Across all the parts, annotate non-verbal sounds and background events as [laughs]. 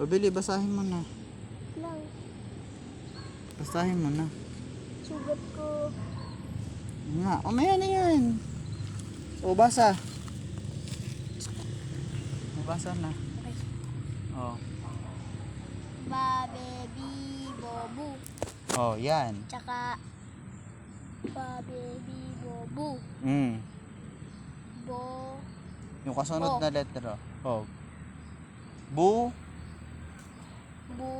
Pabili, basahin mo na. Lang. Basahin mo na. Sugat ko. Nga, o maya na yan. O, basa. O, basa na. Okay. O. Ba, baby, bobu. O, yan. Tsaka, ba, baby, bobu. Mm. Bo, Yung kasunod O. na letra. O. Bu. Bu,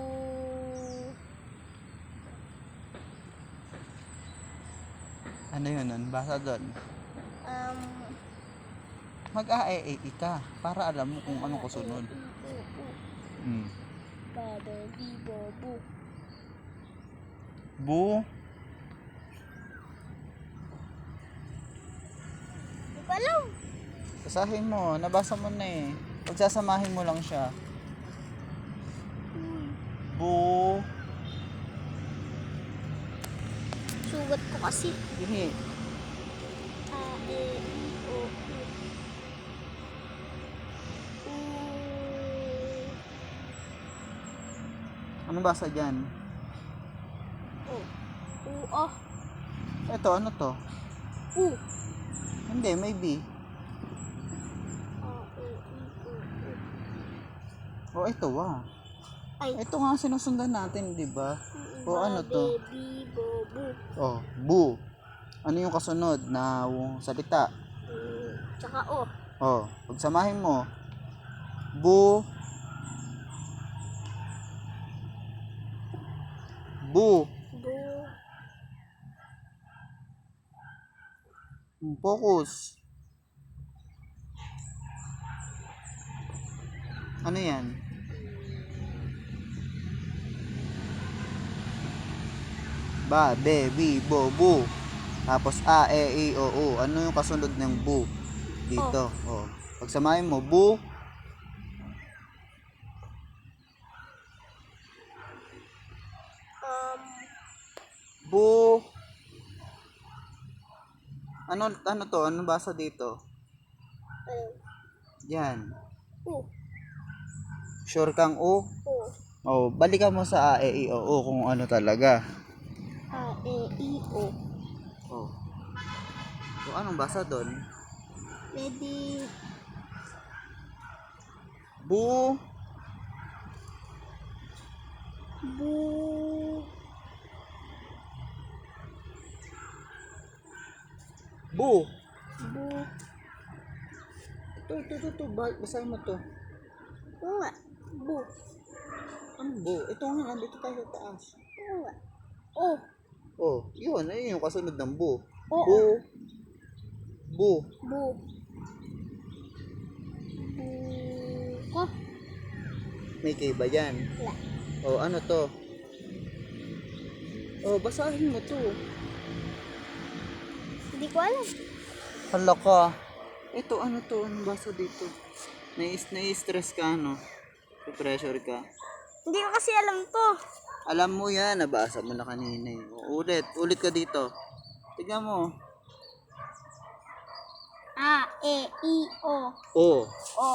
Ano yun nun? Basa doon. um, Mag-a-e ka para alam mo kung anong kasunod. u, u, u. Mm. Ba, baby, bobu. Bu. Di ko alam. Basahin mo. Nabasa mo na eh. Pagsasamahin mo lang siya. Bu. Sugat ko kasi. Hindi. A, E, I, O, U. U, Ano basa dyan? O. U, O. Ito, ano to? U. Hindi, may B. A, E, I, O, U. O, ito ah. Ay. Ito nga sinusundan natin, di ba? O, ano to? Baby, bobu. Oh, bu. Ano yung kasunod na salita? Mm, Tsaka O. Oh, pagsamahin mo. Bu. Bu. Bu. Focus. Ano yan? Ba, be, bi, bo, bu. Tapos a, e, i, o, u. Ano yung kasunod ng bu? Dito. Oh. Pagsamahin mo, bu. Um, Bu. Ano, ano to? Ano basa dito? ayun. Yan. U. Sure kang u? O. Oh, balikan mo sa a, e, i, o, u kung ano talaga. E, I, O. Oh. So, anong basa doon? Ready. Bu. Bu. Bu. Bu. Ito, ito, ito, ito. Ba- Basahin mo to. Oo nga. Bu. Ano bu? Ito nga, nandito tayo sa taas. Oo nga. O. Oh, yun. Ayun yung kasunod ng bu. Oo. Bu. Bu. Bu. Bu. Ko. May K ba yan? Wala. Oh, ano to? Oh, basahin mo to. Hindi ko alam. Hala ka. Ito, ano to? Anong basa dito? Nais, nai-stress ka, ano? pressure ka. Hindi ko kasi alam to. Alam mo yan, nabasa mo na kanina. eh. Ulit, ulit ka dito. Tignan mo. A, E, I, O. O. O.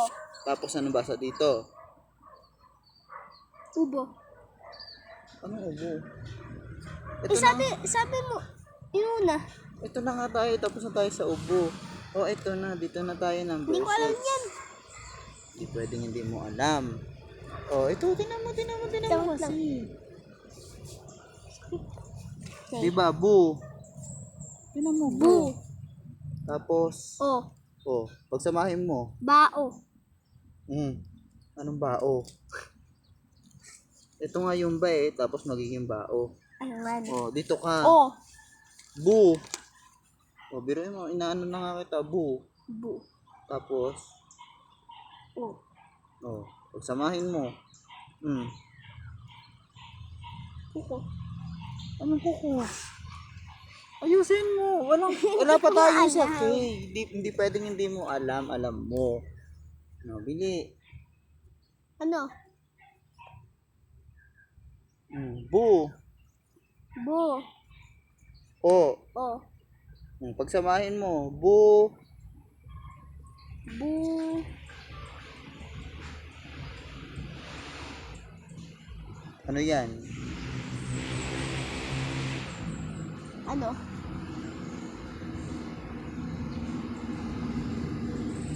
Tapos ano basa dito? Ubo. Ano ubo? Eh, Ito sabi, na, sabi mo, yun una. ito na nga tayo, tapos na tayo sa ubo. O, ito na, dito na tayo ng Hindi ko alam verses. yan. Hindi pwedeng hindi mo alam. O, ito, tinan mo, tinan mo, tinan mo kasi. Okay. Di ba, bu? Tinan mo, bu. Bu. Tapos, O. o, pagsamahin mo. Bao. Hmm, anong bao? ito nga yung ba eh, tapos magiging bao. Ano man? O, dito ka. O. Bu. O, biruin mo, inaano na nga kita, bu. Bu. Tapos, O. o, pagsamahin mo. Hmm. Kuko. Anong kuko? Ayusin mo. Walang, [laughs] wala pa tayo sa. K. Hindi, hindi pwedeng hindi mo alam. Alam mo. No, bili. Ano? Hmm. Bu. Bu. O. O. Hmm, pagsamahin mo. Bu. Bu. Ano yan? Ano?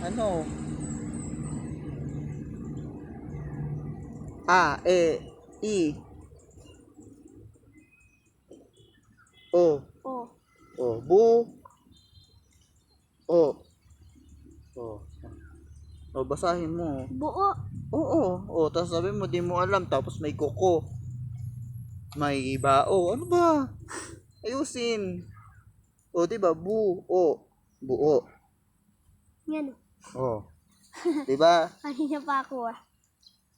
Ano? A, E, I. O. O. O. Bu. O. O. O, basahin mo. Buo. Oo. O, tapos sabi mo, di mo alam. Tapos may kuko. May bao. Ano ba? Ayusin. O, di ba? Bu. O. Buo. Yan. O. Di ba? [laughs] Kanina pa ako ah.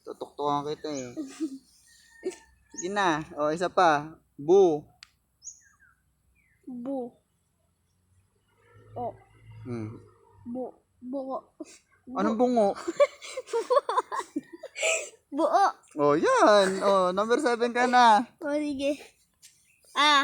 Tutuktukan kita eh. Sige na. O, isa pa. Bu. Bu. O. Hmm. Bu. Buo. Anong bungo? [laughs] Buo. O, yan. O, number 7 ka na. O sige. Ah.